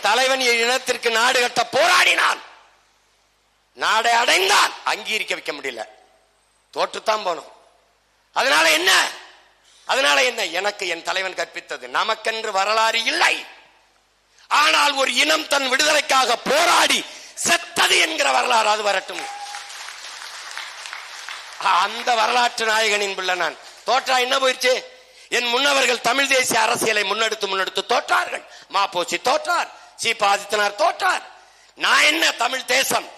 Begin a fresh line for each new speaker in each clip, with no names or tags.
தலைவன் என் இனத்திற்கு நாடு கட்ட போராடினான். நாடை அடைந்தான். அங்கீகரிக்க வைக்க முடியல. தோற்றுத்தான் போனோம். அதனால என்ன? அதனால என்ன? எனக்கு என் தலைவன் கற்பித்தது. நமக்கென்று வரலாறு இல்லை. ஆனால் ஒரு இனம் தன் விடுதலைக்காக போராடி செத்தது என்கிற வரலாறு அது வரட்டும். அந்த வரலாற்று நாயகனின் பிள்ளை நான். தோற்றா என்ன போயிடுச்சு? என் முன்னவர்கள் தமிழ் தேசிய அரசியலை முன்னெடுத்து முன்னெடுத்து தோற்றார்கள். மாப்போசி தோற்றார். சி பாதித்தனார் தோற்றார். நான் என்ன தமிழ் தேசம்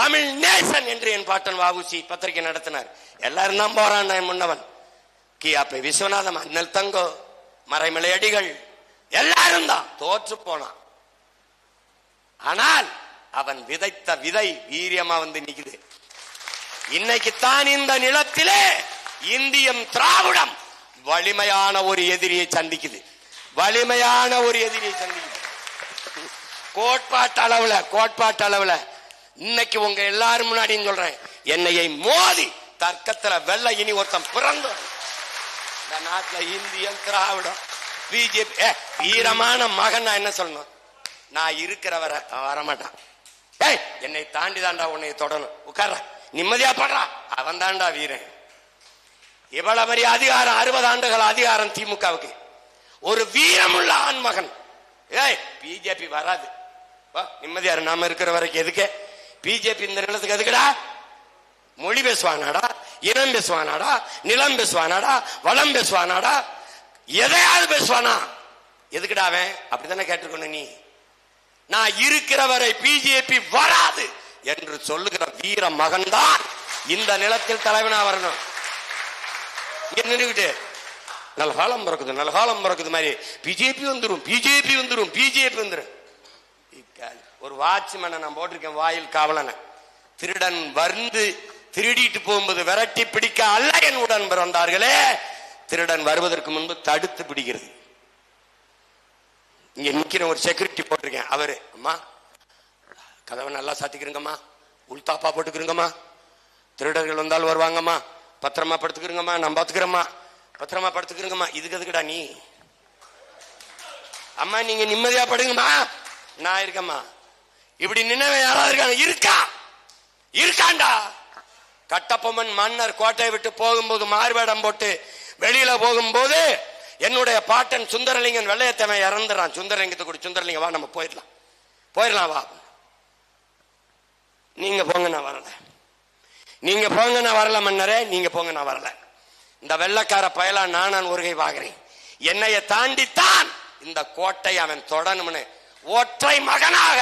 தமிழ் நேசன் என்று என் பாட்டன் வாவுசி பத்திரிகை நடத்தினார். எல்லாரும் தான் போறான் என் முன்னவன். கியாப்பை விஸ்வநாதம் அண்ணல் தங்கோ மறைமலை அடிகள் எல்லாரும் தான் தோற்று போனான். ஆனால் அவன் விதைத்த விதை வீரியமா வந்து நிக்குது. இன்னைக்குத்தான் இந்த நிலத்திலே இந்தியம் திராவிடம் வலிமையான ஒரு எதிரியை சந்திக்குது. வலிமையான ஒரு எதிரியை சந்திக்குது. கோட்பாட்டு அளவுல கோட்பாட்டு அளவுல இன்னைக்கு உங்க எல்லாரும் முன்னாடியும் சொல்றேன். என்னையை மோதி தர்க்கத்துல வெள்ள இனி ஒருத்தன் பிறந்து இந்த நாட்டுல இந்தியன் திராவிடம். பிஜேபி வீரமான மகன் நான் என்ன சொல்லணும்? நான் இருக்கிறவரை அவன் வரமாட்டான். ஏய் என்னை தாண்டி தாண்டா உன்னை தொடணும். உட்கார்ற. நிம்மதியா படுறா. அவன் தாண்டா வீரன். இவ்வளவு பெரிய அதிகாரம் அறுபது ஆண்டுகள் அதிகாரம் திமுகவுக்கு. ஒரு வீரமுள்ள ஆண்மகன். ஏய் பிஜேபி வராது. வா நாம இருக்கிற வரைக்கும் எதுக்கு? பிஜேபி இந்த நிலத்துக்கு எதுக்குடா? மொழி பேசுவானாடா இனம் பேசுவானாடா நிலம் பேசுவானாடா வளம் பேசுவானாடா எதையாவது பேசுவானா? எதுக்குடா அவன்? அப்படித்தானே கேட்டிருக்கணும் நீ. நான் இருக்கிற வரை பிஜேபி வராது என்று சொல்லுகிற வீர மகன்தான் இந்த நிலத்தில் தலைவனா வரணும். நின்றுகிட்டு நல்ல காலம் பிறக்குது நல்ல காலம் பிறக்குது மாதிரி. பிஜேபி வந்துடும் பிஜேபி வந்துடும் பிஜேபி வந்துடும் ஒரு வாட்ச்மேனை நான் போட்டிருக்கேன் வாயில் காவலனை. திருடன் வந்து திருடிட்டு போகும்போது விரட்டி பிடிக்க அல்ல என் உடன் பிறந்தார்களே. திருடன் வருவதற்கு முன்பு தடுத்து பிடிக்கிறது. இங்க நிக்கிற ஒரு செக்யூரிட்டி போட்டிருக்கேன். அவரு அம்மா கதவை நல்லா சாத்திக்கிறங்கம்மா. உள்தாப்பா போட்டுக்கிறங்கம்மா. திருடர்கள் வந்தால் வருவாங்கம்மா. பத்திரமா படுத்துக்கிறங்கம்மா. நான் பார்த்துக்கிறோம்மா பத்திரமா படுத்துக்கிறங்கம்மா. இதுக்கு எதுக்குடா நீ? அம்மா நீங்க நிம்மதியா படுங்கம்மா. நான் இருக்கம்மா. இப்படி நின்னவன் யாராவது இருக்காங்க? இருக்கா? இருக்காண்டா? கட்டப்பொம்மன் மன்னர் கோட்டையை விட்டு போகும்போது மார்வேடம் போட்டு வெளியில போகும்போது என்னுடைய பாட்டன் சுந்தரலிங்கன் வெள்ளையத்தவன் இறந்துறான் சுந்தரலிங்கத்தை கூட சுந்தரலிங்க வா நம்ம போயிடலாம். போயிடலாம் வா. நீங்க போங்க நான் வரல. நீங்க போங்க நான் வரல மன்னரே. நீங்க போங்க நான் வரல. இந்த வெள்ளக்கார பயலா நானான் ஒருகை வாங்குறேன். என்னைய தாண்டித்தான் இந்த கோட்டை அவன் தொடணும்னு ஒற்றை மகனாக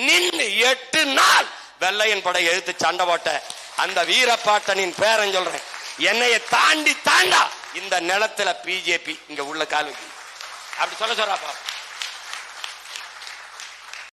நின்று எட்டு நாள் வெள்ளையன் படை எழுத்து சண்டை போட்ட அந்த வீரப்பாட்டனின் பேரன் சொல்றேன் என்னைய தாண்டி தாண்டா இந்த நிலத்துல பிஜேபி இங்க உள்ள கால் அப்படி சொல்ல சொல்றாப்பா